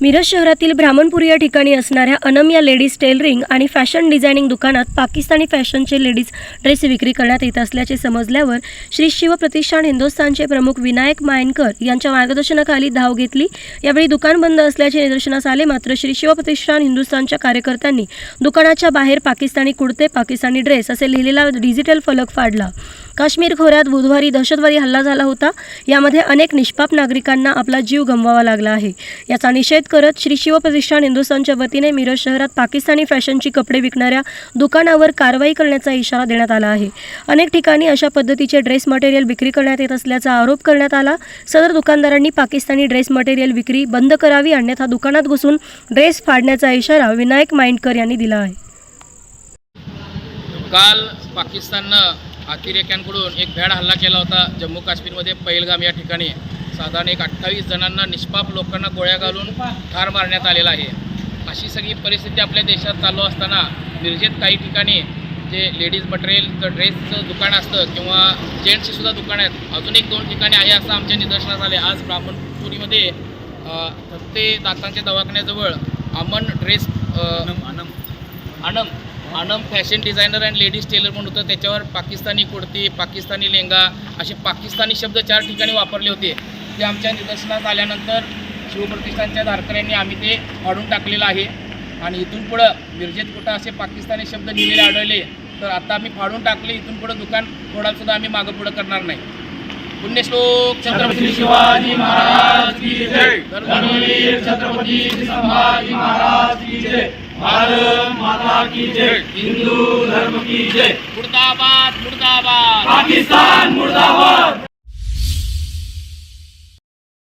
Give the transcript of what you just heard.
मिरज शहरातील ब्राह्मणपूर या ठिकाणी असणाऱ्या अनम या लेडीज टेलरिंग आणि फॅशन डिझायनिंग दुकानात पाकिस्तानी फॅशनचे लेडीज ड्रेस विक्री करण्यात येत असल्याचे समजल्यावर श्री शिवप्रतिष्ठान हिंदुस्थानचे प्रमुख विनायक मायनकर यांच्या मार्गदर्शनाखाली धाव घेतली. यावेळी दुकान बंद असल्याचे निदर्शनास आले मात्र श्री शिवप्रतिष्ठान हिंदुस्थानच्या कार्यकर्त्यांनी दुकानाच्या बाहेर पाकिस्तानी कुडते पाकिस्तानी ड्रेस असे लिहिलेला डिजिटल फलक फाडला. काश्मीर खोऱ्यात बुधवारी दहशतवादी हल्ला झाला होता. यामध्ये अनेक निष्पाप नागरिकांना आपला जीव गमवावा लागला आहे. याचा निषेध करत श्री शिवप्रतिष्ठान हिंदुस्थानच्या वतीने मिरज शहरात पाकिस्तानी फॅशनची कपडे विकणाऱ्या दुकानावर कारवाई करण्याचा इशारा देण्यात आला आहे. अनेक ठिकाणी अशा पद्धतीचे ड्रेस मटेरियल विक्री करण्यात येत असल्याचा आरोप करण्यात आला. सदर दुकानदारांनी पाकिस्तानी ड्रेस मटेरियल विक्री बंद करावी अन्यथा दुकानात घुसून ड्रेस फाडण्याचा इशारा विनायक माइंडकर यांनी दिला आहे. काल पाकिस्ताननं अतिरेक्यांकडून एक भ्याड हल्ला केला होता. जम्मू काश्मीरमध्ये पहिलगाम या ठिकाणी साधारण एक अठ्ठावीस जणांना निष्पाप लोकांना गोळ्या घालून ठार मारण्यात आलेला आहे. अशी सगळी परिस्थिती आपल्या देशात चालू असताना मिरजेत काही ठिकाणी जे लेडीज मटेरियलचं ड्रेसचं दुकान असतं किंवा जेंट्सची सुद्धा दुकान आहेत अजून एक दोन ठिकाणी आहे असं आमच्या निदर्शनास आले आज ब्राह्मणपुरीमध्ये अ, ते दातांच्या दवाखान्याजवळ Aman dress a, Anam Anam fashion designer and ladies tailor म्हणून होतं. त्याच्यावर पाकिस्तानी कुर्ती पाकिस्तानी लेंगा असे पाकिस्तानी शब्द चार ठिकाणी वापरले होते. ते आमच्या निदर्शनास आल्यानंतर शिवप्रतिष्ठानच्या धारकऱ्यांनी आम्ही ते फाडून टाकलेलं आहे. आणि इथून पुढं मिरजेत कुठं असे पाकिस्तानी शब्द लिहिलेले आढळले तर आता आम्ही फाडून टाकले इथून पुढं दुकान थोडासुद्धा आम्ही मागं पुढं करणार नाही. पुण्यश्लोक छत्रपती शिवाजी महाराज की जय. छत्रपती संभाजी महाराज की जय. भारत माता की जय हिंदू धर्म की जय। मुर्दाबाद मुर्दाबाद। पाकिस्तान मुर्दाबाद।